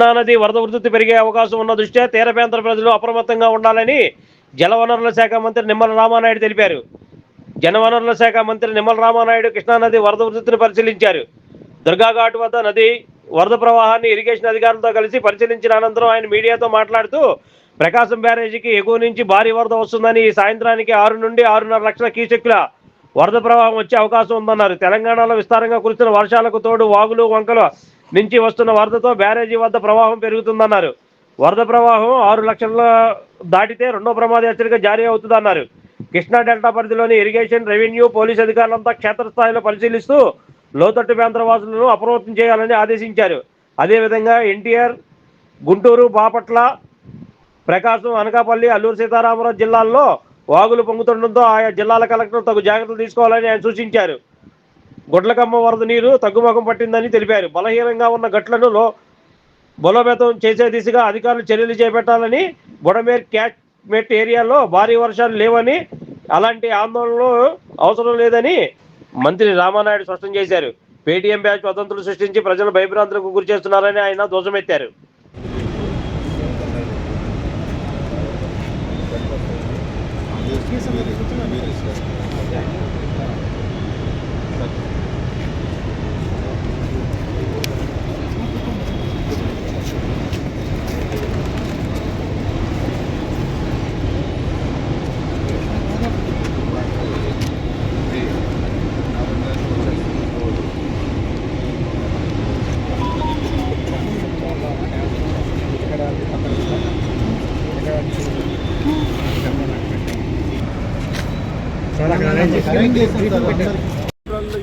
కృష్ణానది వరద ఉధృతి పెరిగే అవకాశం ఉన్న దృష్ట్యా తీర ప్రాంత ప్రజలు అప్రమత్తంగా ఉండాలని జలవనరుల శాఖ మంత్రి నిమ్మల రామానాయుడు తెలిపారు. జలవనరుల శాఖ మంత్రి నిమ్మల రామానాయుడు కృష్ణానది వరద ఉధృతిని పరిశీలించారు. దుర్గాఘాట్ వద్ద నది వరద ప్రవాహాన్ని ఇరిగేషన్ అధికారులతో కలిసి పరిశీలించిన అనంతరం ఆయన మీడియాతో మాట్లాడుతూ ప్రకాశం బ్యారేజీకి ఎగువ నుంచి భారీ వరద వస్తుందని ఈ సాయంత్రానికి ఆరు నుండి ఆరున్నర లక్షల కీచక్కుల వరద ప్రవాహం వచ్చే అవకాశం ఉందన్నారు. తెలంగాణలో విస్తారంగా కురుస్తున్న వర్షాలకు తోడు వాగులు వంకలు నుంచి వస్తున్న వరదతో బ్యారేజీ వద్ద ప్రవాహం పెరుగుతుందన్నారు. వరద ప్రవాహం ఆరు లక్షల దాటితే రెండో ప్రమాద హెచ్చరిక జారీ అవుతుందన్నారు. కృష్ణా డెల్టా పరిధిలోని ఇరిగేషన్ రెవెన్యూ పోలీస్ అధికారులంతా క్షేత్రస్థాయిలో పరిశీలిస్తూ లోతట్టు ప్రాంతవాసులను అప్రవృత్తం అప్రమత్తం చేయాలని ఆదేశించారు. అదేవిధంగా ఎన్టీఆర్ గుంటూరు బాపట్ల ప్రకాశం అనకాపల్లి అల్లూరు సీతారామరాజు జిల్లాల్లో వాగులు పొంగుతుండటంతో ఆయా జిల్లాల కలెక్టర్ తగు జాగ్రత్తలు తీసుకోవాలని ఆయన సూచించారు. గుడ్లకమ్మ వరద నీరు తగ్గుముఖం పట్టిందని తెలిపారు. బలహీనంగా ఉన్న గట్లను లో బలోపేతం చేసే దిశగా అధికారులు చర్యలు చేపట్టాలని బుడమేర్ క్యాచ్మెట్ ఏరియాలో భారీ వర్షాలు లేవని అలాంటి ఆందోళనలు అవసరం లేదని మంత్రి రామానాయుడు స్పష్టం చేశారు. పేటీఎం బ్యాచ్ వదంతులు సృష్టించి ప్రజలు భయభ్రాంతులకు గురి చేస్తున్నారని ఆయన ధ్వజమెత్తారు.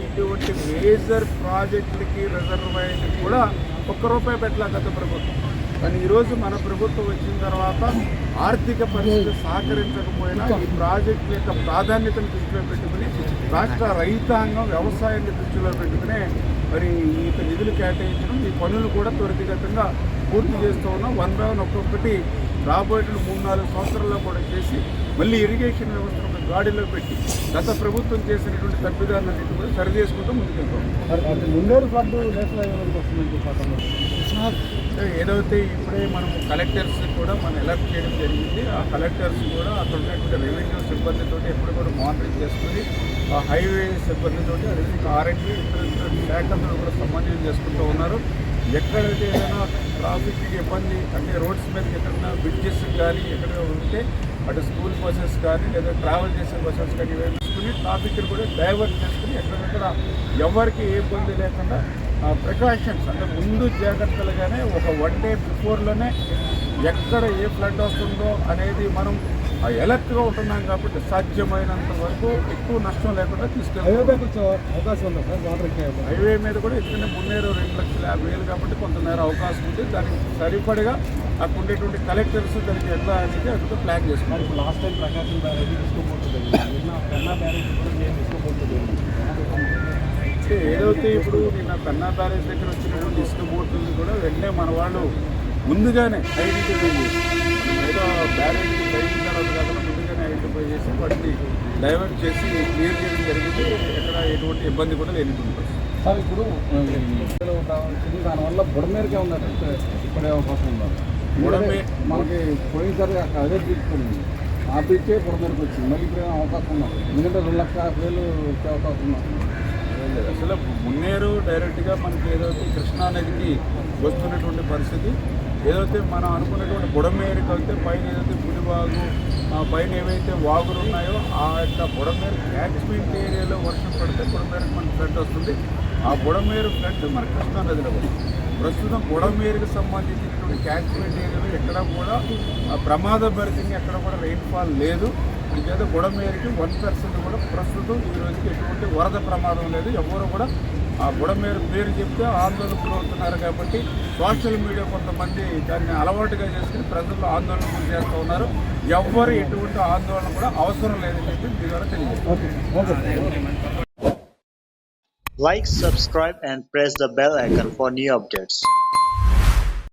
ఇటువంటి మేజర్ ప్రాజెక్టులకి రిజర్వాయర్కి కూడా ఒక్క రూపాయి పెట్టలే గత ప్రభుత్వం. కానీ ఈరోజు మన ప్రభుత్వం వచ్చిన తర్వాత ఆర్థిక పరిస్థితి సహకరించకపోయినా ఈ ప్రాజెక్టు యొక్క ప్రాధాన్యతను దృష్టిలో పెట్టుకుని రాష్ట్ర రైతాంగం వ్యవసాయాన్ని దృష్టిలో పెట్టుకుని మరి ఈ యొక్క నిధులు కేటాయించడం ఈ పనులు కూడా త్వరితగతంగా పూర్తి చేస్తూ ఉన్నాం. వన్ బై వన్ ఒక్కొక్కటి రాబోయే మూడు నాలుగు సంవత్సరాల్లో కూడా చేసి మళ్ళీ ఇరిగేషన్ వ్యవస్థను గాడిలో పెట్టి గత ప్రభుత్వం చేసినటువంటి తప్పిదాలన్నింటి కూడా సరి చేసుకుంటూ ముందుకెళ్తాం. ఏదైతే ఇప్పుడే మనం కలెక్టర్స్ కూడా మనం ఎలక్ట్ చేయడం జరిగింది ఆ కలెక్టర్స్ కూడా అక్కడ ఉన్నటువంటి రెవెన్యూ సిబ్బందితో ఎప్పుడు కూడా మానిటరింగ్ చేసుకుని ఆ హైవే సిబ్బందితో అదేవిధంగా ఆర్ఎండ్బి ఇతర ఇతర శాఖలతో కూడా సమన్వయం చేసుకుంటూ ఉన్నారు. ఎక్కడైతే ఏదైనా ట్రాఫిక్ ఇబ్బంది అంటే రోడ్స్ మీద ఎక్కడైనా బ్రిడ్జెస్ కానీ ఎక్కడ ఉంటే అటు స్కూల్ బస్సెస్ కానీ లేదా ట్రావెల్ చేసే బస్సెస్ కానీ వేసుకుని తీసుకుని ట్రాఫిక్ని కూడా డైవర్ట్ చేసుకుని ఎక్కడెక్కడ ఎవరికి ఏ ఇబ్బంది లేకుండా ప్రికాషన్స్ అంటే ముందు జాగ్రత్తలుగానే ఒక వన్ డే బిఫోర్లోనే ఎక్కడ ఏ ఫ్లడ్ వస్తుందో అనేది మనం ఎలర్ట్గా ఉంటున్నాం కాబట్టి సాధ్యమైనంత వరకు ఎక్కువ నష్టం లేకుండా వచ్చే అవకాశం ఉందా? హైవే మీద కూడా ఎందుకంటే మున్నేరు రెండు లక్షల యాభై వేలు కాబట్టి కొంతమేర అవకాశం ఉంది. దానికి సరిపడగా అక్కడ ఉండేటువంటి కలెక్టర్స్ దానికి ఎట్లా అనేది అక్కడ ప్లాన్ చేసుకున్నారు ఇప్పుడు లాస్ట్ టైం ప్రకాశం బ్యారేజ్ తీసుకోబోతుంది బ్యారేజ్ ఏదైతే ఇప్పుడు నిన్న పెన్నా బ్యారేజ్ దగ్గర వచ్చినటువంటి ఇసుక బోట్లను కూడా వెంటనే మన వాళ్ళు ముందుగానే ఐడెంటిఫై చేసి ఏదో బ్యారేజ్ అయిన తర్వాత కాకుండా ముందుగానే ఐడెంటిఫై చేసి వాటిని డైవర్ట్ చేసి క్లియర్ చేయడం జరిగింది. ఎక్కడ ఎటువంటి ఇబ్బంది కూడా లేనిటువంటి సార్ ఇప్పుడు వచ్చింది దానివల్ల బుడమేరకే ఉందంటే ఇప్పుడే అవకాశం ఉందా. బుడమే- మనకి పోయినసారి అక్కడ అదే తీసుకుంది ఆ బ్రిడ్జే బుడమేరకు వచ్చింది. మళ్ళీ ఇప్పుడు అవకాశం ఉన్నా ఎందుకంటే రెండు లక్షల యాభై వేలు వచ్చే అవకాశం ఉన్నా ఏం లేదు. అసలు మున్నేరు డైరెక్ట్గా మనకి ఏదైతే కృష్ణానదికి వస్తున్నటువంటి పరిస్థితి. ఏదైతే మనం అనుకున్నటువంటి బుడమేరుకి వెళ్తే పైన ఏదైతే పులివాగు పైన ఏవైతే వాగులు ఉన్నాయో ఆ యొక్క బుడమేరు క్యాచ్మెంట్ ఏరియాలో వర్షం పడితే బుడమేరుకి మనకి ఫ్లడ్ వస్తుంది. ఆ బుడమేరు ఫ్లడ్ మన కృష్ణానదిలో వస్తుంది. ప్రస్తుతం బుడమేరుకి సంబంధించినటువంటి క్యాచ్మెంట్ ఏరియాలో ఎక్కడ కూడా ఆ ప్రమాదభరితంగా ఎక్కడ కూడా రెయిన్ఫాల్ లేదు. అందుచేత బుడమేరుకి వన్ పర్సెంట్ కూడా ప్రస్తుతం ఈ రోజుకి ఎటువంటి వరద ప్రమాదం లేదు. ఎవరు కూడా ఆ బుడమేరు పేరు చెప్తే ఆందోళన గురవుతున్నారు కాబట్టి సోషల్ మీడియా కొంతమంది దాన్ని అలవాటుగా చేసుకుని ప్రజల్లో ఆందోళన చేస్తూ ఉన్నారు ఎవ్వరు ఎటువంటి ఆందోళన కూడా అవసరం లేదని చెప్పి మీ ద్వారా తెలియజేస్తారు like subscribe and press the bell icon for new updates.